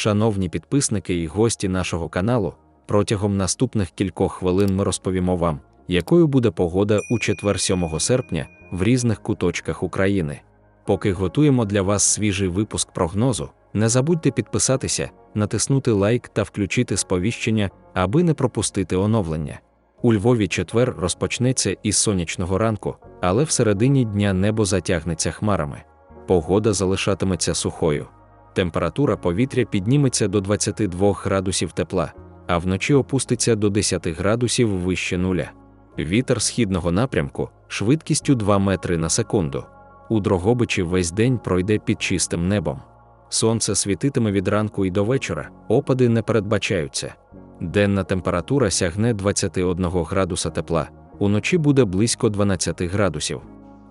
Шановні підписники і гості нашого каналу, протягом наступних кількох хвилин ми розповімо вам, якою буде погода у четвер 7 серпня в різних куточках України. Поки готуємо для вас свіжий випуск прогнозу, не забудьте підписатися, натиснути лайк та включити сповіщення, аби не пропустити оновлення. У Львові четвер розпочнеться із сонячного ранку, але всередині дня небо затягнеться хмарами. Погода залишатиметься сухою. Температура повітря підніметься до 22 градусів тепла, а вночі опуститься до 10 градусів вище нуля. Вітер східного напрямку швидкістю 2 метри на секунду. У Дрогобичі весь день пройде під чистим небом. Сонце світитиме від ранку і до вечора, опади не передбачаються. Денна температура сягне 21 градуса тепла, уночі буде близько 12 градусів.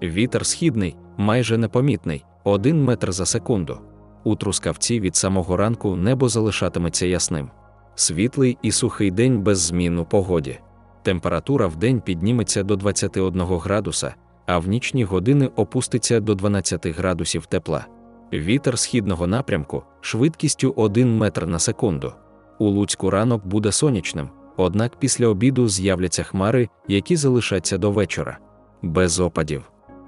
Вітер східний, майже непомітний, 1 метр за секунду. У трускавці від самого ранку небо залишатиметься ясним. Світлий і сухий день без змін у погоді. Температура в день підніметься до 21 градуса, а в нічні години опуститься до 12 градусів тепла. Вітер східного напрямку швидкістю 1 метр на секунду. У Луцьку ранок буде сонячним, однак після обіду з'являться хмари, які залишаться до вечора. Без опадів.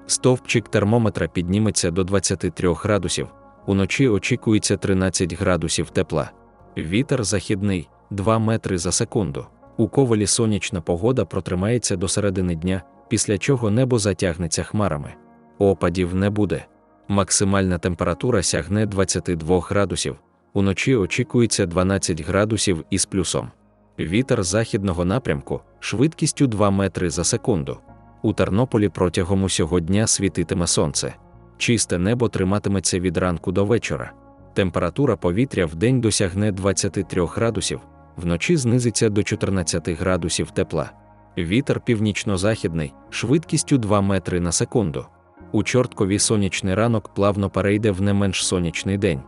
Стовпчик термометра підніметься до 23 градусів, уночі очікується 13 градусів тепла. Вітер західний 2 метри за секунду. У ковалі сонячна погода протримається до середини дня, після чого небо затягнеться хмарами. Опадів не буде. Максимальна температура сягне 22 градусів, уночі очікується 12 градусів із плюсом. Вітер західного напрямку швидкістю 2 метри за секунду. У Тернополі протягом усього дня світитиме сонце. Чисте небо триматиметься від ранку до вечора. Температура повітря в день досягне 23 градусів, вночі знизиться до 14 градусів тепла. Вітер північно-західний, швидкістю 2 метри на секунду. У чорткові сонячний ранок плавно перейде в не менш сонячний день.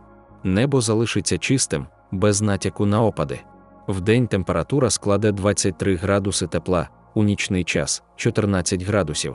Небо залишиться чистим, без натяку на опади. Вдень температура складе 23 градуси тепла, у нічний час 14 градусів.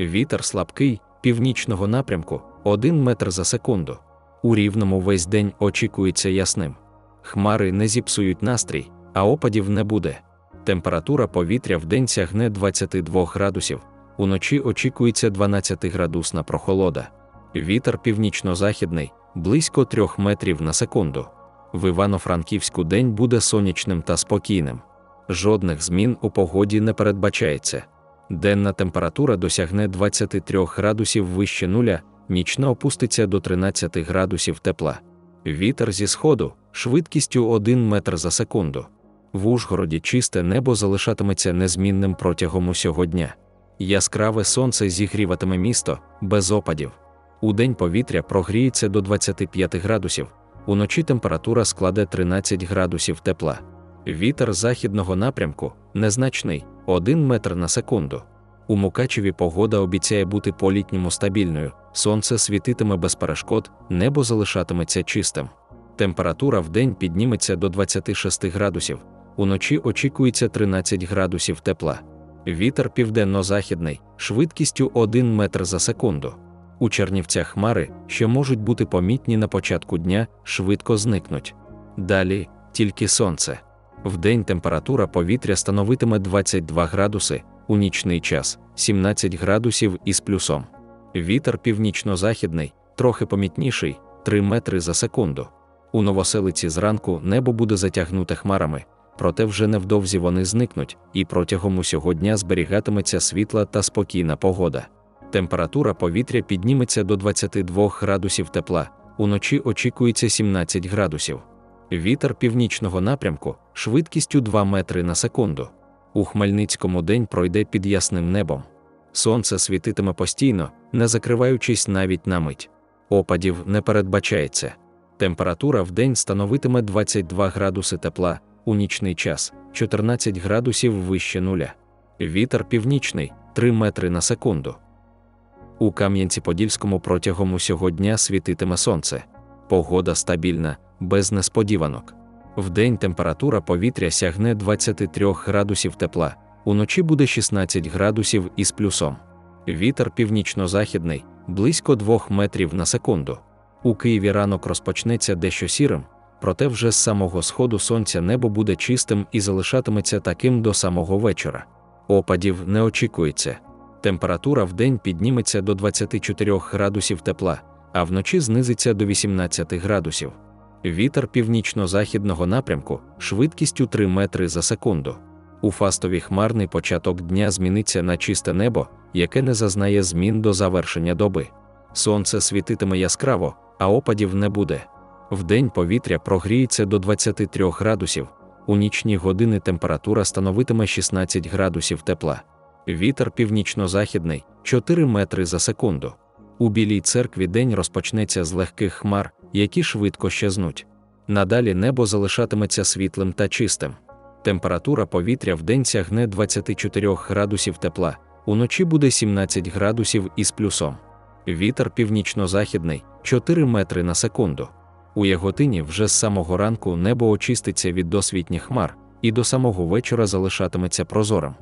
Вітер слабкий, північного напрямку 1 метр за секунду. У рівному весь день очікується ясним. Хмари не зіпсують настрій, а опадів не буде. Температура повітря вдень сягне 22 градусів, уночі очікується 12-градусна прохолода. Вітер північно-західний близько 3 метрів на секунду. В Івано-Франківську день буде сонячним та спокійним. Жодних змін у погоді не передбачається. Денна температура досягне 23 градусів вище нуля, нічна опуститься до 13 градусів тепла. Вітер зі сходу швидкістю 1 метр за секунду. В Ужгороді чисте небо залишатиметься незмінним протягом усього дня. Яскраве сонце зігріватиме місто без опадів. Удень повітря прогріється до 25 градусів, уночі температура складе 13 градусів тепла. Вітер західного напрямку незначний 1 метр на секунду. У Мукачеві погода обіцяє бути по-літньому стабільною, сонце світитиме без перешкод, небо залишатиметься чистим. Температура в день підніметься до 26 градусів, уночі очікується 13 градусів тепла. Вітер південно-західний, швидкістю 1 метр за секунду. У Чернівцях хмари, що можуть бути помітні на початку дня, швидко зникнуть. Далі тільки сонце. Вдень температура повітря становитиме 22 градуси, у нічний час 17 градусів із плюсом. Вітер північно-західний, трохи помітніший 3 метри за секунду. У новоселиці зранку небо буде затягнуте хмарами, проте вже невдовзі вони зникнуть, і протягом усього дня зберігатиметься світла та спокійна погода. Температура повітря підніметься до 22 градусів тепла, уночі очікується 17 градусів. Вітер північного напрямку швидкістю 2 метри на секунду. У Хмельницькому день пройде під ясним небом. Сонце світитиме постійно, не закриваючись навіть на мить. Опадів не передбачається. Температура в день становитиме 22 градуси тепла, у нічний час 14 градусів вище нуля. Вітер північний 3 метри на секунду. У Кам'янці-Подільському протягом усього дня світитиме сонце. Погода стабільна, без несподіванок. Вдень температура повітря сягне 23 градусів тепла, уночі буде 16 градусів із плюсом. Вітер північно-західний близько 2 метрів на секунду. У Києві ранок розпочнеться дещо сірим, проте вже з самого сходу сонця небо буде чистим і залишатиметься таким до самого вечора. Опадів не очікується. Температура в день підніметься до 24 градусів тепла, а вночі знизиться до 18 градусів. Вітер північно-західного напрямку швидкістю 3 метри за секунду. У фастові хмарний початок дня зміниться на чисте небо, яке не зазнає змін до завершення доби. Сонце світитиме яскраво, а опадів не буде. Вдень повітря прогріється до 23 градусів, у нічні години температура становитиме 16 градусів тепла. Вітер північно-західний 4 метри за секунду. У Білій церкві день розпочнеться з легких хмар, які швидко щезнуть. Надалі небо залишатиметься світлим та чистим. Температура повітря в день сягне 24 градусів тепла, уночі буде 17 градусів із плюсом. Вітер північно-західний 4 метри на секунду. У Яготині вже з самого ранку небо очиститься від досвітніх хмар, і до самого вечора залишатиметься прозорим.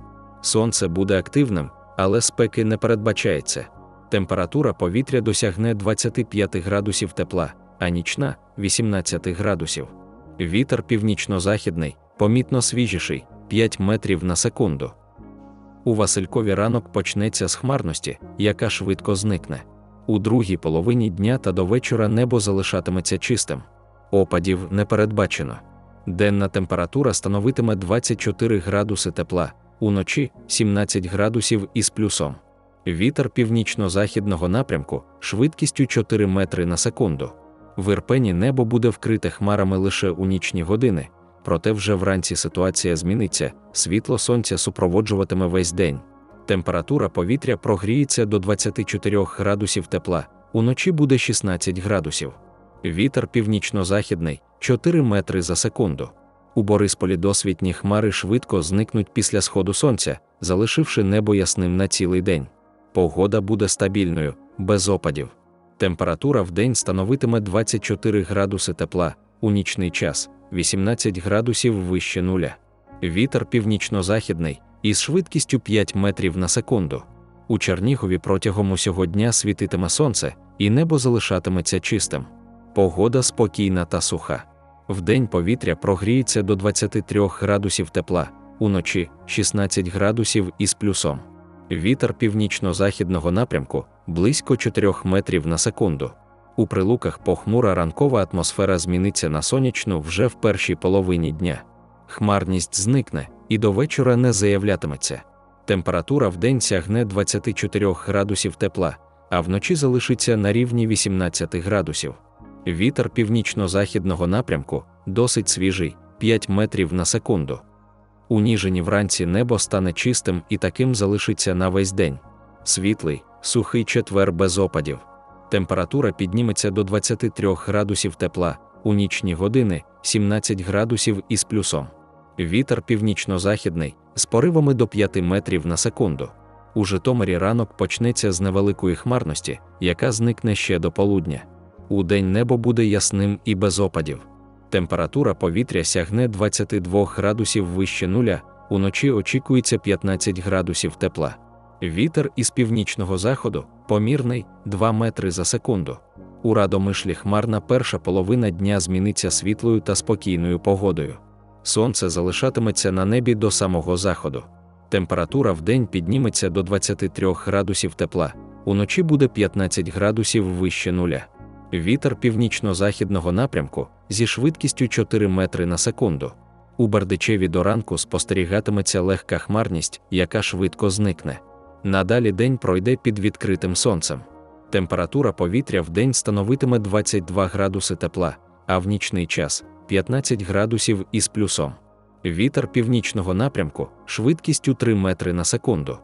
Сонце буде активним, але спеки не передбачається. Температура повітря досягне 25 градусів тепла, а нічна 18 градусів. Вітер північно-західний, помітно свіжіший 5 метрів на секунду. У Василькові ранок почнеться з хмарності, яка швидко зникне. У другій половині дня та до вечора небо залишатиметься чистим. Опадів не передбачено. Денна температура становитиме 24 градуси тепла, уночі 17 градусів із плюсом. Вітер північно-західного напрямку швидкістю 4 метри на секунду. В Ірпені небо буде вкрите хмарами лише у нічні години, проте вже вранці ситуація зміниться, світло сонця супроводжуватиме весь день. Температура повітря прогріється до 24 градусів тепла, уночі буде 16 градусів. Вітер північно-західний 4 метри за секунду. У Борисполі досвітні хмари швидко зникнуть після сходу сонця, залишивши небо ясним на цілий день. Погода буде стабільною, без опадів. Температура в день становитиме 24 градуси тепла, у нічний час 18 градусів вище нуля. Вітер північно-західний із швидкістю 5 метрів на секунду. У Чернігові протягом усього дня світитиме сонце, і небо залишатиметься чистим. Погода спокійна та суха. Вдень повітря прогріється до 23 градусів тепла, уночі 16 градусів із плюсом. Вітер північно-західного напрямку близько 4 метрів на секунду. У прилуках похмура ранкова атмосфера зміниться на сонячну вже в першій половині дня. Хмарність зникне і до вечора не заявлятиметься. Температура в день сягне 24 градусів тепла, а вночі залишиться на рівні 18 градусів. Вітер північно-західного напрямку досить свіжий 5 метрів на секунду. У Ніжині вранці небо стане чистим і таким залишиться на весь день. Світлий, сухий четвер без опадів. Температура підніметься до 23 градусів тепла, у нічні години 17 градусів із плюсом. Вітер північно-західний з поривами до 5 метрів на секунду. У Житомирі ранок почнеться з невеликої хмарності, яка зникне ще до полудня. У день небо буде ясним і без опадів. Температура повітря сягне 22 градусів вище нуля, уночі очікується 15 градусів тепла. Вітер із північного заходу помірний 2 метри за секунду. У радомишлі хмарна перша половина дня зміниться світлою та спокійною погодою. Сонце залишатиметься на небі до самого заходу. Температура в день підніметься до 23 градусів тепла, уночі буде 15 градусів вище нуля. Вітер північно-західного напрямку зі швидкістю 4 метри на секунду. У Бердичеві до ранку спостерігатиметься легка хмарність, яка швидко зникне. Надалі день пройде під відкритим сонцем. Температура повітря в день становитиме 22 градуси тепла, а в нічний час 15 градусів із плюсом. Вітер північного напрямку швидкістю 3 метри на секунду.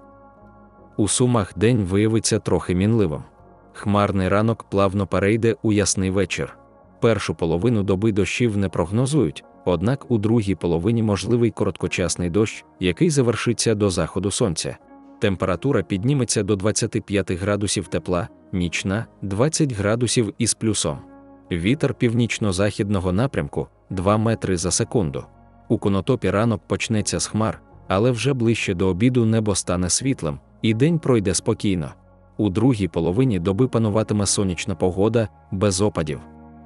У сумах день виявиться трохи мінливим. Хмарний ранок плавно перейде у ясний вечір. Першу половину доби дощів не прогнозують, однак у другій половині можливий короткочасний дощ, який завершиться до заходу сонця. Температура підніметься до 25 градусів тепла, нічна 20 градусів із плюсом. Вітер північно-західного напрямку 2 метри за секунду. У конотопі ранок почнеться з хмар, але вже ближче до обіду небо стане світлим, і день пройде спокійно. У другій половині доби пануватиме сонячна погода без опадів.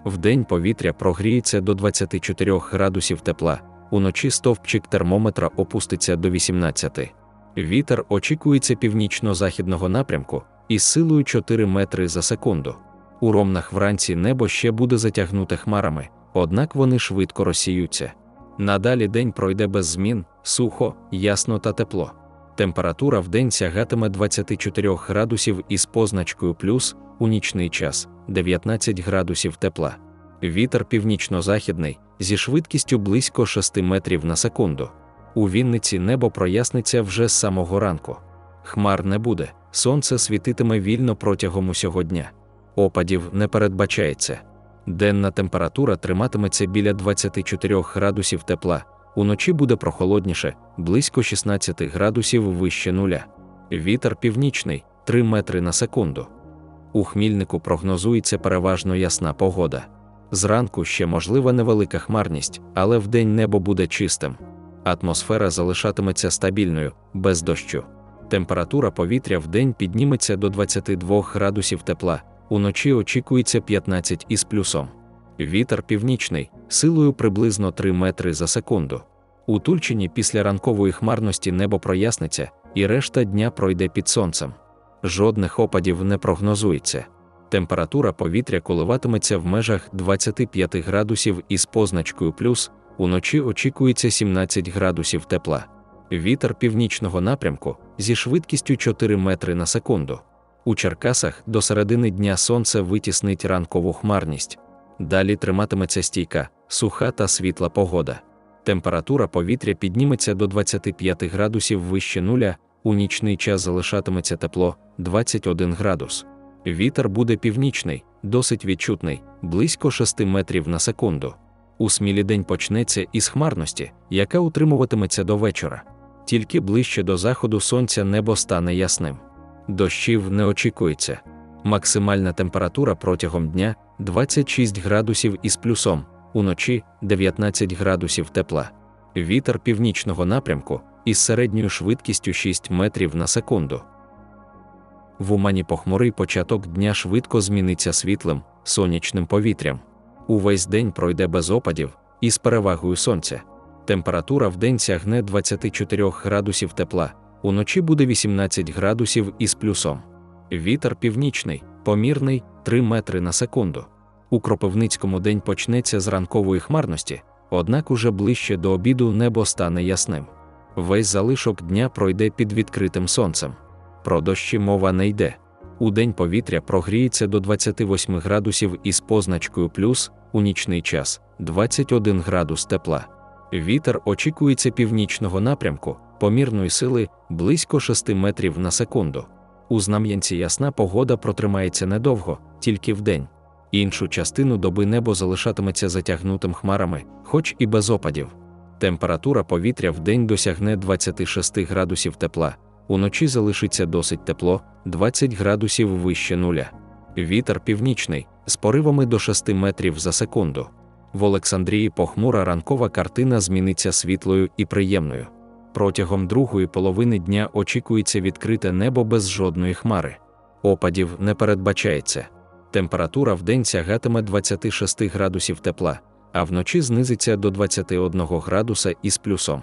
Вдень повітря прогріється до 24 градусів тепла, уночі стовпчик термометра опуститься до 18. Вітер очікується північно-західного напрямку із силою 4 метри за секунду. У ромнах вранці небо ще буде затягнуте хмарами, однак вони швидко розсіються. Надалі день пройде без змін, сухо, ясно та тепло. Температура в день сягатиме 24 градусів із позначкою плюс у нічний час 19 градусів тепла. Вітер північно-західний зі швидкістю близько 6 метрів на секунду. У Вінниці небо проясниться вже з самого ранку. Хмар не буде, сонце світитиме вільно протягом усього дня. Опадів не передбачається. Денна температура триматиметься біля 24 градусів тепла, уночі буде прохолодніше, близько 16 градусів вище нуля. Вітер північний 3 метри на секунду. У хмільнику прогнозується переважно ясна погода. Зранку ще можлива невелика хмарність, але вдень небо буде чистим. Атмосфера залишатиметься стабільною, без дощу. Температура повітря в день підніметься до 22 градусів тепла, уночі очікується 15 із плюсом. Вітер північний, силою приблизно 3 метри за секунду. У Тульчині після ранкової хмарності небо проясниться, і решта дня пройде під сонцем. Жодних опадів не прогнозується. Температура повітря коливатиметься в межах 25 градусів із позначкою плюс, уночі очікується 17 градусів тепла. Вітер північного напрямку зі швидкістю 4 метри на секунду. У Черкасах до середини дня сонце витіснить ранкову хмарність. Далі триматиметься стійка, суха та світла погода. Температура повітря підніметься до 25 градусів вище нуля, у нічний час залишатиметься тепло 21 градус. Вітер буде північний, досить відчутний, близько 6 метрів на секунду. У смілі день почнеться із хмарності, яка утримуватиметься до вечора. Тільки ближче до заходу сонця небо стане ясним. Дощів не очікується. Максимальна температура протягом дня 26 градусів із плюсом, уночі 19 градусів тепла. Вітер північного напрямку із середньою швидкістю 6 метрів на секунду. В Умані похмурий початок дня швидко зміниться світлим, сонячним повітрям. Увесь день пройде без опадів із перевагою сонця. Температура в день сягне 24 градусів тепла, уночі буде 18 градусів із плюсом. Вітер північний, помірний 3 метри на секунду. У Кропивницькому день почнеться з ранкової хмарності, однак уже ближче до обіду небо стане ясним. Весь залишок дня пройде під відкритим сонцем. Про дощі мова не йде. У день повітря прогріється до 28 градусів із позначкою плюс, у нічний час 21 градус тепла. Вітер очікується північного напрямку, помірної сили близько 6 метрів на секунду. У Знам'янці ясна погода протримається недовго, тільки вдень. Іншу частину доби небо залишатиметься затягнутим хмарами, хоч і без опадів. Температура повітря в день досягне 26 градусів тепла, уночі залишиться досить тепло, 20 градусів вище нуля. Вітер північний з поривами до 6 метрів за секунду. В Олександрії похмура ранкова картина зміниться світлою і приємною. Протягом другої половини дня очікується відкрите небо без жодної хмари. Опадів не передбачається. Температура в день сягатиме 26 градусів тепла, а вночі знизиться до 21 градуса із плюсом.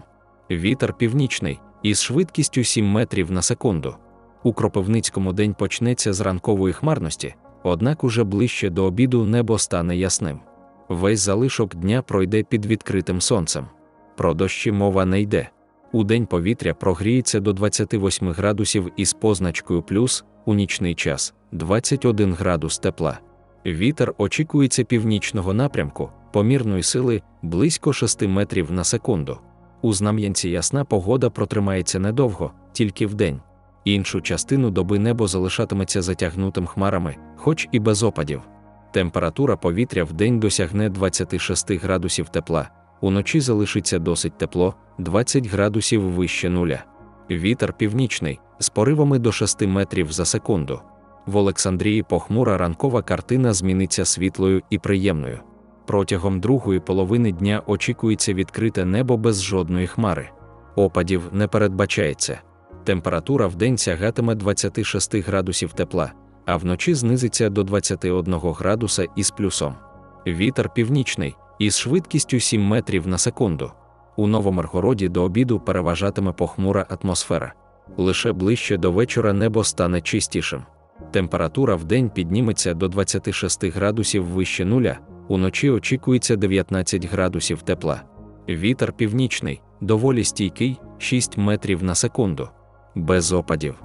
Вітер північний із швидкістю 7 метрів на секунду. У Кропивницькому день почнеться з ранкової хмарності, однак уже ближче до обіду небо стане ясним. Весь залишок дня пройде під відкритим сонцем. Про дощі мова не йде. У день повітря прогріється до 28 градусів із позначкою плюс, у нічний час 21 градус тепла. Вітер очікується північного напрямку, помірної сили близько 6 метрів на секунду. У Знам'янці ясна погода протримається недовго, тільки вдень. Іншу частину доби небо залишатиметься затягнутим хмарами, хоч і без опадів. Температура повітря в день досягне 26 градусів тепла, уночі залишиться досить тепло, 20 градусів вище нуля. Вітер північний з поривами до 6 метрів за секунду. В Олександрії похмура ранкова картина зміниться світлою і приємною. Протягом другої половини дня очікується відкрите небо без жодної хмари. Опадів не передбачається. Температура в день сягатиме 26 градусів тепла, а вночі знизиться до 21 градуса із плюсом. Вітер північний із швидкістю 7 метрів на секунду. У Новомаргороді до обіду переважатиме похмура атмосфера. Лише ближче до вечора небо стане чистішим. Температура в день підніметься до 26 градусів вище нуля, уночі очікується 19 градусів тепла. Вітер північний, доволі стійкий 6 метрів на секунду, без опадів.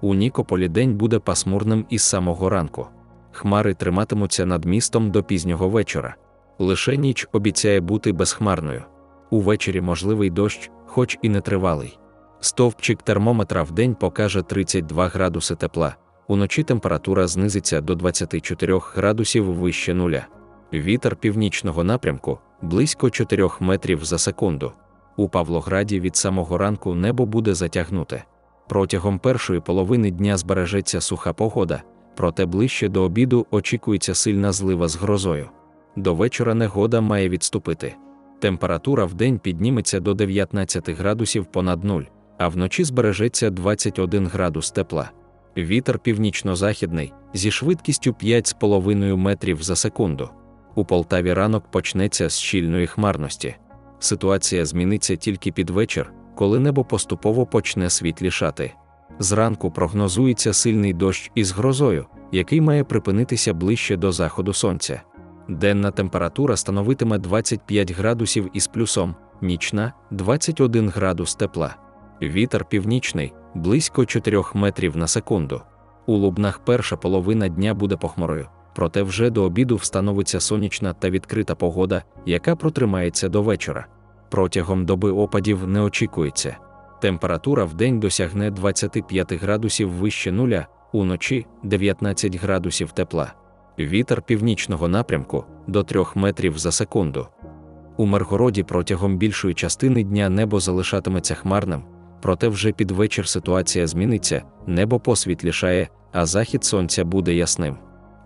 У Нікополі день буде пасмурним із самого ранку. Хмари триматимуться над містом до пізнього вечора. Лише ніч обіцяє бути безхмарною. Увечері можливий дощ, хоч і нетривалий. Стовпчик термометра в день покаже 32 градуси тепла, уночі температура знизиться до 24 градусів вище нуля. Вітер північного напрямку близько 4 метрів за секунду. У Павлограді від самого ранку небо буде затягнуте. Протягом першої половини дня збережеться суха погода, проте ближче до обіду очікується сильна злива з грозою. До вечора негода має відступити. Температура в день підніметься до 19 градусів понад нуль, а вночі збережеться 21 градус тепла. Вітер північно-західний зі швидкістю 5,5 метрів за секунду. У Полтаві ранок почнеться з щільної хмарності. Ситуація зміниться тільки під вечір, коли небо поступово почне світлішати. Зранку прогнозується сильний дощ із грозою, який має припинитися ближче до заходу сонця. Денна температура становитиме 25 градусів із плюсом, нічна 21 градус тепла. Вітер північний близько 4 метрів на секунду. У Лубнах перша половина дня буде похмурою, проте вже до обіду встановиться сонячна та відкрита погода, яка протримається до вечора. Протягом доби опадів не очікується. Температура в день досягне 25 градусів вище нуля, уночі 19 градусів тепла. Вітер північного напрямку до 3 метрів за секунду. У Миргороді протягом більшої частини дня небо залишатиметься хмарним, проте вже під вечір ситуація зміниться, небо посвітлішає, а захід сонця буде ясним.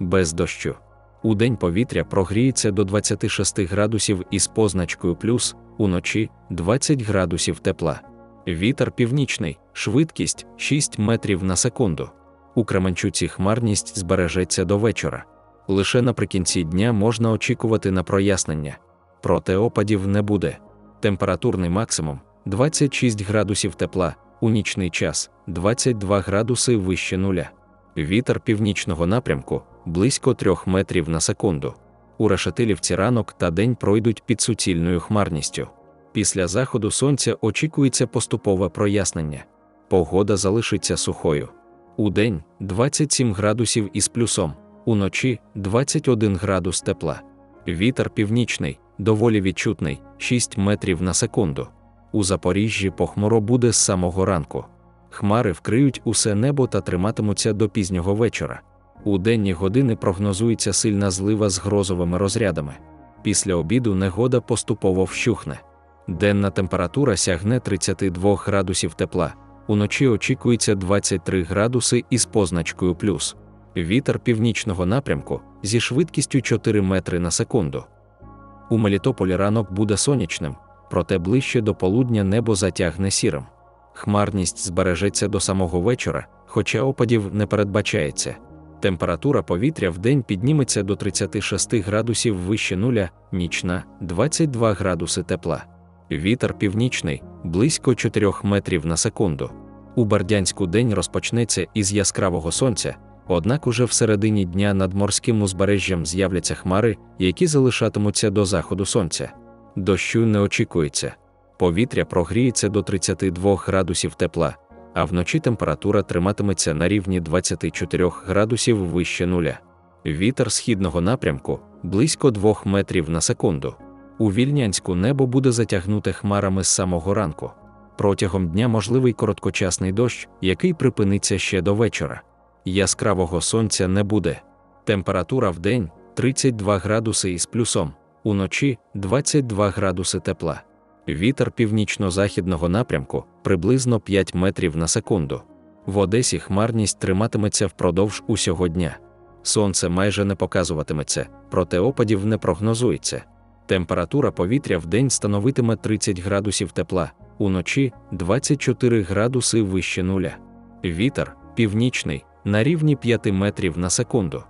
Без дощу. У день повітря прогріється до 26 градусів із позначкою плюс, уночі 20 градусів тепла. Вітер північний, швидкість 6 метрів на секунду. У Кременчуці хмарність збережеться до вечора. Лише наприкінці дня можна очікувати на прояснення. Проте опадів не буде. Температурний максимум 26 градусів тепла, у нічний час 22 градуси вище нуля. Вітер північного напрямку близько 3 метрів на секунду. У Решетилівці ранок та день пройдуть під суцільною хмарністю. Після заходу сонця очікується поступове прояснення. Погода залишиться сухою. У день 27 градусів із плюсом, уночі 21 градус тепла. Вітер північний, доволі відчутний 6 метрів на секунду. У Запоріжжі похмуро буде з самого ранку. Хмари вкриють усе небо та триматимуться до пізнього вечора. У денні години прогнозується сильна злива з грозовими розрядами. Після обіду негода поступово вщухне. Денна температура сягне 32 градусів тепла, уночі очікується 23 градуси із позначкою плюс. Вітер північного напрямку зі швидкістю 4 метри на секунду. У Мелітополі ранок буде сонячним, проте ближче до полудня небо затягне сірим. Хмарність збережеться до самого вечора, хоча опадів не передбачається. Температура повітря в день підніметься до 36 градусів вище нуля, нічна 22 градуси тепла. Вітер північний близько 4 метрів на секунду. У Бердянську день розпочнеться із яскравого сонця, однак уже в середині дня над морським узбережжям з'являться хмари, які залишатимуться до заходу сонця. Дощу не очікується. Повітря прогріється до 32 градусів тепла, а вночі температура триматиметься на рівні 24 градусів вище нуля. Вітер східного напрямку близько 2 метрів на секунду. У вільнянську небо буде затягнуте хмарами з самого ранку. Протягом дня можливий короткочасний дощ, який припиниться ще до вечора. Яскравого сонця не буде. Температура в день 32 градуси із плюсом, уночі 22 градуси тепла. Вітер північно-західного напрямку приблизно 5 метрів на секунду. В Одесі хмарність триматиметься впродовж усього дня. Сонце майже не показуватиметься, проте опадів не прогнозується. Температура повітря в день становитиме 30 градусів тепла, уночі 24 градуси вище нуля. Вітер північний на рівні 5 метрів на секунду.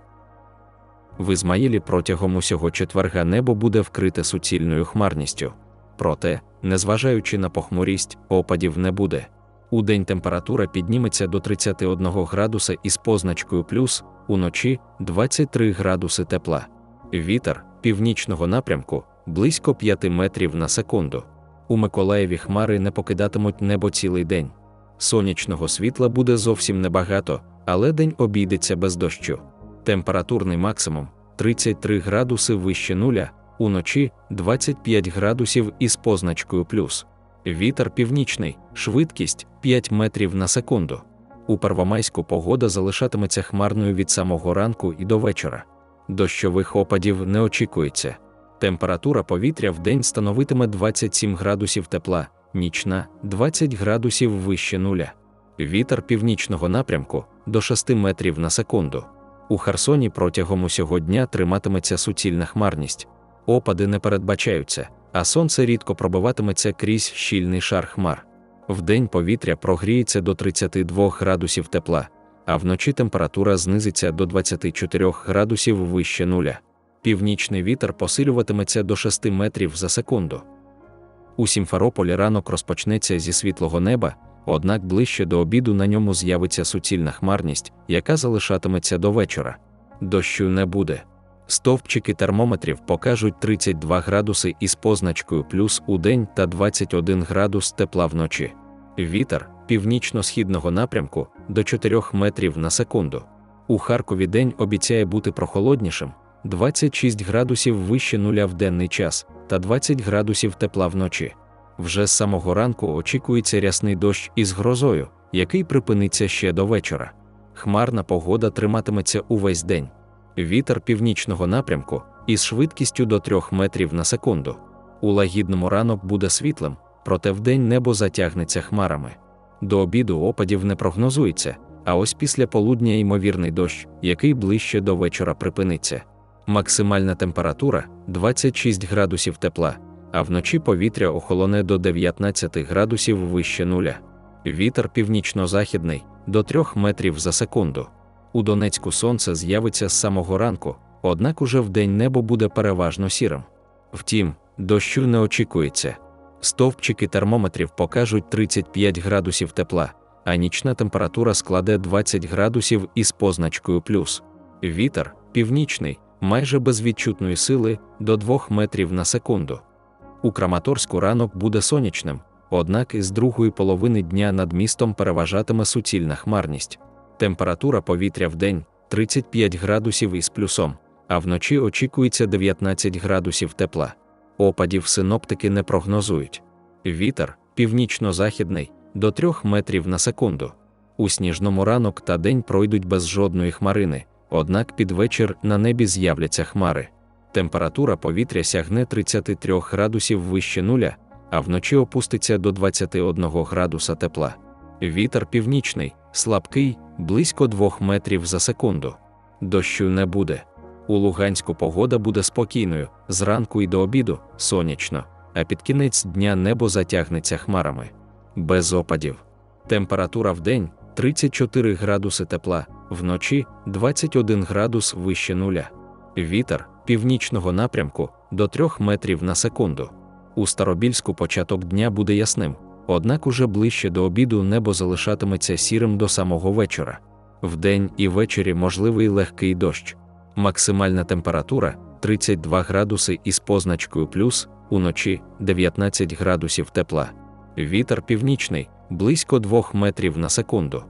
В Ізмаїлі протягом усього четверга небо буде вкрите суцільною хмарністю. Проте, незважаючи на похмурість, опадів не буде. У день температура підніметься до 31 градуса із позначкою плюс, уночі 23 градуси тепла. Вітер північного напрямку близько 5 метрів на секунду. У Миколаєві хмари не покидатимуть небо цілий день. Сонячного світла буде зовсім небагато, але день обійдеться без дощу. Температурний максимум 33 градуси вище нуля, уночі 25 градусів із позначкою плюс. Вітер північний, швидкість 5 метрів на секунду. У Первомайську погода залишатиметься хмарною від самого ранку і до вечора. Дощових опадів не очікується. Температура повітря в день становитиме 27 градусів тепла, нічна 20 градусів вище нуля. Вітер північного напрямку до 6 метрів на секунду. У Херсоні протягом усього дня триматиметься суцільна хмарність. Опади не передбачаються, а сонце рідко пробиватиметься крізь щільний шар хмар. Вдень повітря прогріється до 32 градусів тепла, а вночі температура знизиться до 24 градусів вище нуля. Північний вітер посилюватиметься до 6 метрів за секунду. У Сімферополі ранок розпочнеться зі світлого неба, однак ближче до обіду на ньому з'явиться суцільна хмарність, яка залишатиметься до вечора. Дощу не буде. Стовпчики термометрів покажуть 32 градуси із позначкою плюс у день та 21 градус тепла вночі. Вітер північно-східного напрямку до 4 метрів на секунду. У Харкові день обіцяє бути прохолоднішим 26 градусів вище нуля в денний час та 20 градусів тепла вночі. Вже з самого ранку очікується рясний дощ із грозою, який припиниться ще до вечора. Хмарна погода триматиметься увесь день. Вітер північного напрямку із швидкістю до 3 метрів на секунду. У лагідному ранок буде світлим, проте вдень небо затягнеться хмарами. До обіду опадів не прогнозується, а ось після полудня ймовірний дощ, який ближче до вечора припиниться. Максимальна температура 26 градусів тепла, а вночі повітря охолоне до 19 градусів вище нуля. Вітер північно-західний до 3 метрів за секунду. У Донецьку сонце з'явиться з самого ранку, однак уже вдень небо буде переважно сірим. Втім, дощу не очікується. Стовпчики термометрів покажуть 35 градусів тепла, а нічна температура складе 20 градусів із позначкою плюс. Вітер північний, майже без відчутної сили до 2 метрів на секунду. У Краматорську ранок буде сонячним, однак із другої половини дня над містом переважатиме суцільна хмарність. Температура повітря в день 35 градусів із плюсом, а вночі очікується 19 градусів тепла. Опадів синоптики не прогнозують. Вітер північно-західний до 3 метрів на секунду. У сніжному ранок та день пройдуть без жодної хмарини, однак під вечір на небі з'являться хмари. Температура повітря сягне 33 градусів вище нуля, а вночі опуститься до 21 градуса тепла. Вітер північний, слабкий, близько 2 метрів за секунду. Дощу не буде. У Луганську погода буде спокійною, зранку і до обіду сонячно, а під кінець дня небо затягнеться хмарами. Без опадів. Температура в день 34 градуси тепла, вночі 21 градус вище нуля. Вітер північного напрямку до 3 метрів на секунду. У Старобільську початок дня буде ясним, однак уже ближче до обіду небо залишатиметься сірим до самого вечора. Вдень і ввечері можливий легкий дощ. Максимальна температура 32 градуси із позначкою плюс, уночі 19 градусів тепла. Вітер північний близько 2 метрів на секунду.